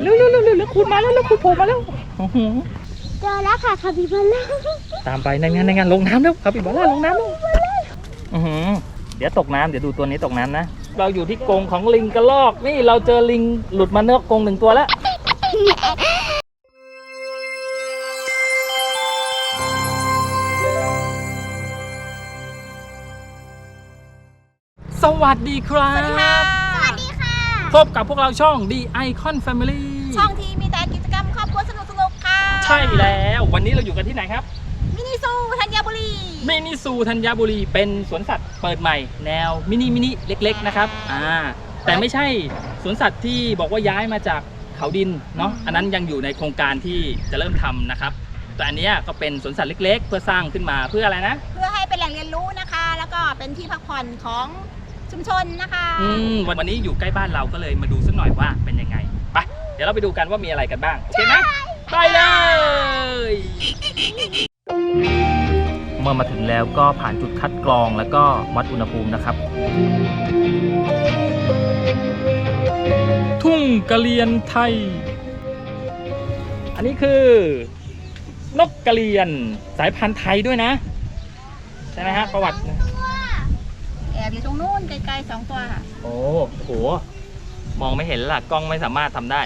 เร็วเร็วเร็วเร็วเร็วคุณมาแล้วเร็วคุณโผล่มาแล้วโอ้โหเจอแล้วค่ะคาปิบาร่าตามไปในงานในงานลงน้ำแล้วครับพี่บอลล่าลงน้ำแล้วอือหือเดี๋ยวตกน้ำเดี๋ยวดูตัวนี้ตกน้ำนะเราอยู่ที่กรงของลิงกระลอกนี่เราเจอลิงหลุดมาเนื้อกรงหนึ่งตัวแล้วสวัสดีครับ พบกับพวกเราช่อง The Icon Family ช่องที่มีแต่กิจกรรมครอบครัวสนุกสนุกๆค่ะใช่แล้ววันนี้เราอยู่กันที่ไหนครับ มินิซูธัญบุรีมินิซูธัญบุรีเป็นสวนสัตว์เปิดใหม่ แนวมินิมินิเล็กๆนะครับอ่าแต่ไม่ใช่สวนสัตว์ที่บอกว่าย้ายมาจากเขาดินเนาะอันนั้นยังอยู่ในโครงการที่จะเริ่มทำนะครับ แต่อันเนี้ยก็เป็นสวนสัตว์เล็ก ๆ เพื่อสร้างขึ้นมาเพื่ออะไรนะ เพื่อให้เป็นแหล่งเรียนรู้นะคะ แล้วก็เป็นที่พักผ่อนของ ชุมชนนะคะอืมวันวันนี้อยู่ใกล้บ้านเราก็เลยมาดูสักหน่อยว่าเป็นยังไงไปเดี๋ยวเราไปดูกันว่ามีอะไรกันบ้างโอเคไหมไปเลยเมื่อมาถึงแล้วก็ผ่านจุดคัดกรองแล้วก็วัดอุณหภูมินะครับ ทุ่งกะเลียนไทย อันนี้คือนกกะเลียนสายพันธุ์ไทยด้วยนะ ใช่ไหมฮะประวัตินะ แอบอยู่ตรงนู้นไกลๆสองตัวค่ะ โอ้โห มองไม่เห็นล่ะกล้องไม่สามารถทำได้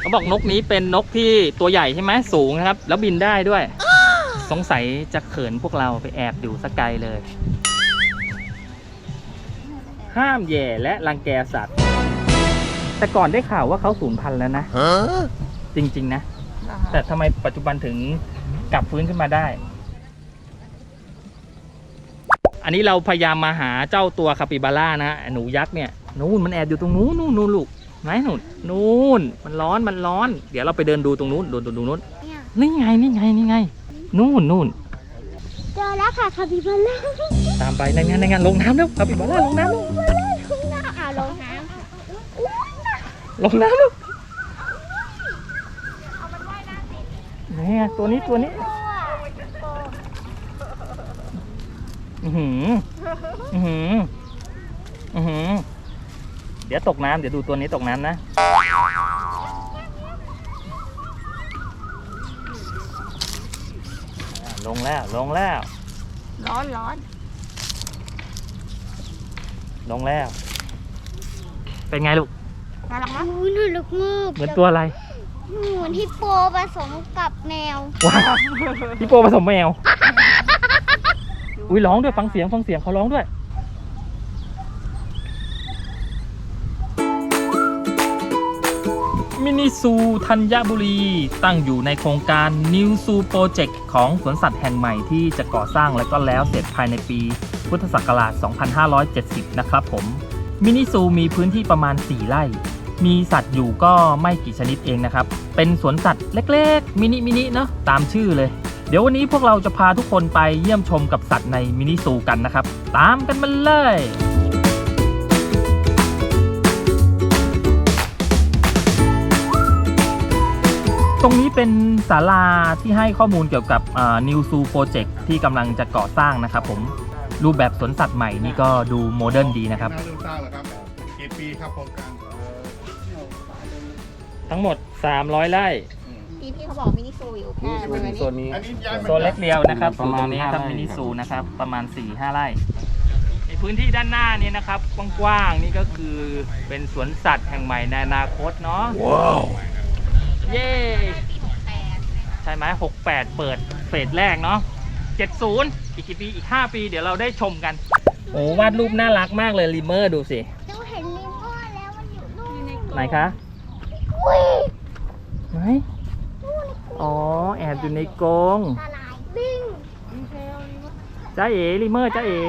เขาบอกนกนี้เป็นนกที่ตัวใหญ่ใช่ไหมสูงนะครับ แล้วบินได้ด้วย สงสัยจะเขินพวกเราไปแอบอยู่สักไกลเลย ห้ามแย่และรังแกสัตว์ แต่ก่อนได้ข่าวว่าเขาสูญพันธุ์แล้วนะ จริง ๆ นะ แต่ทำไมปัจจุบันถึงกลับฟื้นขึ้นมาได้ อันนี้เราพยายามมาหาเจ้าตัวคาปิบาร่านะหนูยักษ์เนี่ยนู่นมันแอบอยู่ตรงนู้นนู่นนู่นลูกไหนนู่นนู่นมันร้อนมันร้อน เดี๋ยวเราไปเดินดูตรงนู้นดูตรงนู้นเนี่ยนี่ไงนี่ไงนี่ไงนู่นนู่นเจอแล้วค่ะคาปิบาร่าตามไปในงานในงานลงน้ำแล้วคาปิบาร่าลงน้ำแล้วน่าอ่าลงน้ลงน้ำแล้วนี่ไงตัวนี้ตัวนี้ อือหือ อือหือ อือหือ เดี๋ยวตกน้ำเดี๋ยวดูตัวนี้ตกน้ำนะอ่าลงแล้ว ลงแล้ว ร้อนร้อนลงแล้ว เป็นไงลูก น่ารักไหมอู้น่ารักมากเหมือนตัวอะไร เหมือนฮิปโปผสมกับแมวว้าวพี่โปผสมแมว อุ้ยร้องด้วยฟังเสียงฟังเสียงเขาร้องด้วยมินิซูธัญบุรี ตั้งอยู่ในโครงการ New Zoo Project ของสวนสัตว์แห่งใหม่ที่จะก่อสร้างและก็แล้วเสร็จภายในปีพุทธศักราช 2570 นะครับผม มินิซูมีพื้นที่ประมาณ 4 ไร่ มีสัตว์อยู่ก็ไม่กี่ชนิดเองนะครับ เป็นสวนสัตว์เล็กๆ มินิมินิเนาะตามชื่อเลย เดี๋ยววันนี้พวกเราจะพาทุกคนไปเยี่ยมชมกับสัตว์ในมินิซูกันนะครับ ตามกันมาเลยตรงนี้เป็นศาลาที่ให้ข้อมูลเกี่ยวกับนิวซูโปรเจกต์ที่กำลังจะก่อสร้างนะครับผมรูปแบบสวนสัตว์ใหม่นี่ก็ดูโมเดิร์นดีนะครับน่าจะสร้างเหรอครับกี่ปีครับโครงการทั้งหมด 300 ไร่ พี่พี่เขาบอกมินิซูอยู่แค่บริเวณนี้ อันนี้ย้ายมาโซนเล็กเดียวนะครับประมาณตรงนี้ครับห้าไร่ มินิซูนะครับประมาณ 4 5 ไร่ในพื้นที่ด้านหน้านี้นะครับกว้างๆนี่ก็คือเป็นสวนสัตว์แห่งใหม่ในอนาคตเนาะว้าว เย้ใช่ไหม68 เปิดเฟสแรกเนาะ70 อีกกี่ปีอีก 5 ปีเดี๋ยวเราได้ชมกัน โอ้วาดรูปน่ารักมากเลยริเมอร์ดูสิ ดูเห็นลิมเมอร์แล้วมันอยู่นู่นไหนคะอุ้ยไหน อ๋อ แอบอยู่ในกรงตาลายบิ้งจ้าเอ๋ริเมอร์จ้าเอ๋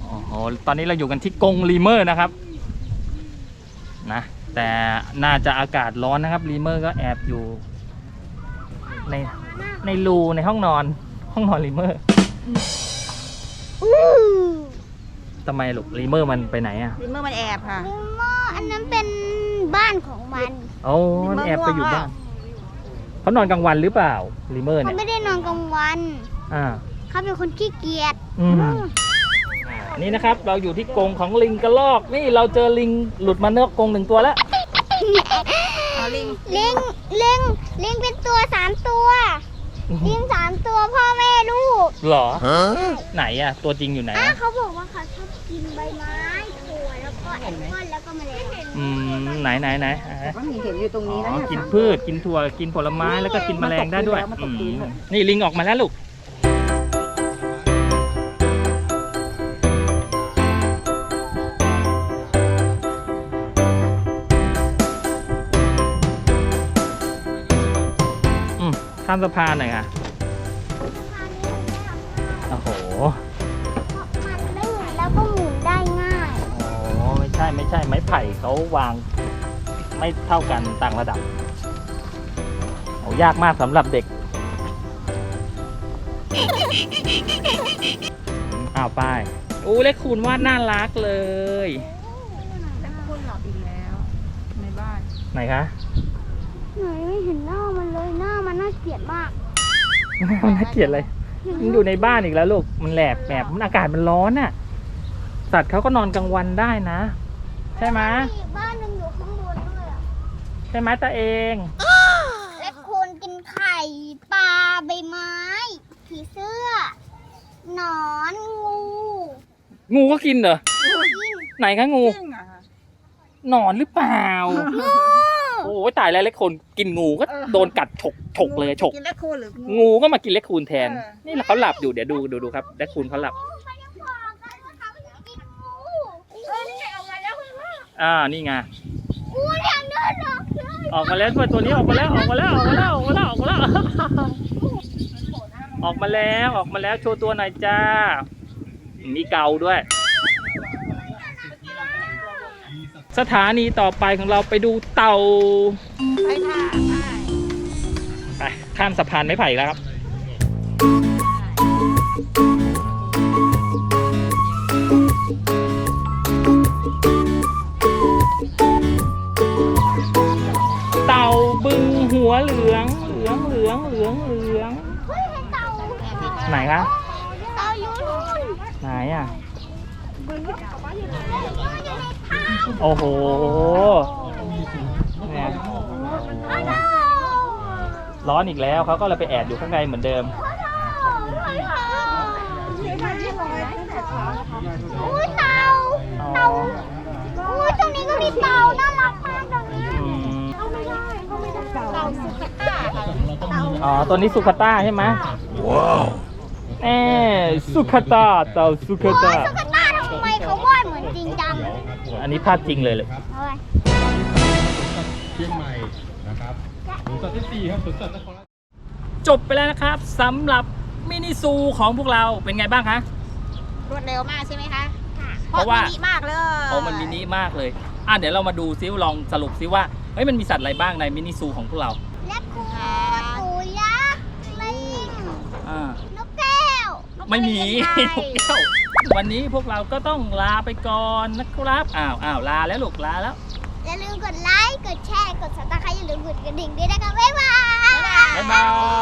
โอ้โหตอนนี้เราอยู่กันที่กรงริเมอร์นะครับ นะ แต่น่าจะอากาศร้อนนะครับรีเมอร์ก็แอบอยู่ ในในรูในห้องนอน ห้องนอนรีเมอร์อู้ทำไมลูกรีเมอร์มันไปไหนอะริมเมอร์มันแอบค่ะ ลิมเมอร์อันนั้นเป็นบ้านของมัน โอ้มันแอบไปอยู่บ้าน เขานอนกลางวันหรือเปล่ารีเมอร์เขาเนี่ยไม่ได้นอนกลางวันอ่าเขาเป็นคนขี้เกียจอืมอ่านี่นะครับ เราอยู่ที่กรงของลิงกระลอก นี่เราเจอลิงหลุดมาเนื้อกรงหนึ่งตัวแล้วเอาลิงลิงลิงลิงเป็นตัวสามตัวลิงสามตัวพ่อแม่ลูกเหรอไหนอะตัวจริงอยู่ไหนอะอะ เขาบอกว่าเขาชอบกินใบไม้ ถั่วแล้วก็แอปเปิ้ลแล้วก็แมลงอืมไหนไหนไหนอะก็มีเห็นอยู่ตรงอ๋นี้นะอเนี่ย กินพืชกินถั่วกินผลไม้แล้วก็กินแมลงได้ด้วยมันตกพื้นแล้วมันตกพื้น อืมนี่ลิงออกมาแล้วลูกอืมข้ามสะพานหน่อยค่ะ ช่ไม่ใช่ไม้ไผ่เขาวางไม่เท่ากันต่างระดับโอ้ยากมากสำหรับเด็กอ้าวไปอู้เล็กคูณวาดน่ารักเลยแล้วคุณหลับอีกแล้ว ในบ้านไหนคะหนูไม่เห็นหน้ามันเลยหน้ามันน่าเกลียดมากมันน่าเกลียดเลยมันอยู่ในบ้านอีกแล้วลูกมันแหลบแบบมันอากาศมันร้อนน่ะ สัตว์เขาก็นอนกลางวันได้นะ ใช่ไหมอีกบ้านหนึ่งอยู่ข้างบนด้วยอะใช่ไหมตาเอง และคนกินไข่ปลาใบไม้ ผีเสื้อ หนอนงูงูก็กินเหรอไหนคะงู จริงเหรอคะหนอนหรือเปล่า โอ้ยตายแล้วเล็กคนกินงูก็โดนกัดฉกฉกเลยฉก กินแล้วคูหรืองูก็มากินเล็กคูนแทน เออ นี่แหละเขาหลับอยู่เดี๋ยวดูดูดูครับเล็กคูนเขาหลับ ออ่านี่ไงงูยังเดินออกเลยออกมาแล้วตัวตัวนี้ออกมาแล้วออกมาแล้วออกมาแล้วออกมาแล้วออกมาแล้วออกมาแล้วออกมาแล้วโชว์ตัวหน่อยจ้า มีเกาด้วย สถานีต่อไปของเราไปดูเต่าไปค่ะไปไปข้ามสะพานไม้ไผ่แล้วครับ ไหนคะเต่าอยู่นู่นไหนอะอยู่ในถ้ำโอ้โหเนี่ยอ้าวเต่าร้อนอีกแล้วเขาก็เลยไปแอบอยู่ข้างในเหมือนเดิม อุ้ยเต่าอ๋อเต่าอุ้ยตรงนี้ก็มีเต่าน่ารักมากตรงนี้อืมเข้าไม่ได้เข้าไม่ได้เต่าสุขตาค่ะเต่าอ๋อ ตัวนี้สุขต้าใช่ไหมว้าว เอสุขต้าเต่าสุขโอ้ต้ายสุขตาทำไมเขาวาดเหมือนจริงจังอันนี้ภาพจริงเลยเลยเอาไว้เชียงใหม่นะครับสวนสัตว์ที่สี่ครับสวนสัตว์นครราช จบไปแล้วนะครับสำหรับมินิซูของพวกเราเป็นไงบ้างคะ รวดเร็วมากใช่ไหมคะเพราะว่า มินิมากเลยโอ้มันมินิมากเลย อะเดี๋ยวเรามาดูซิลองสรุปซิว่าเฮ้ยมันมีสัตว์อะไรบ้างในมินิซูของพวกเรา และคูตูยักษ์ลิงอ่านกแก้ว ไม่มีนกนกแก้ววันนี้พวกเราก็ต้องลาไปก่อนนะครับ อ้าวอ้าวลาแล้วลูกลาแล้ว อย่าลืมกดไลค์ กดแชร์ กดซับสไครต์อย่าลืมกดกระดิ่งด้วยนะคะ บ๊ายบาย บ๊ายบายจู้ Woo!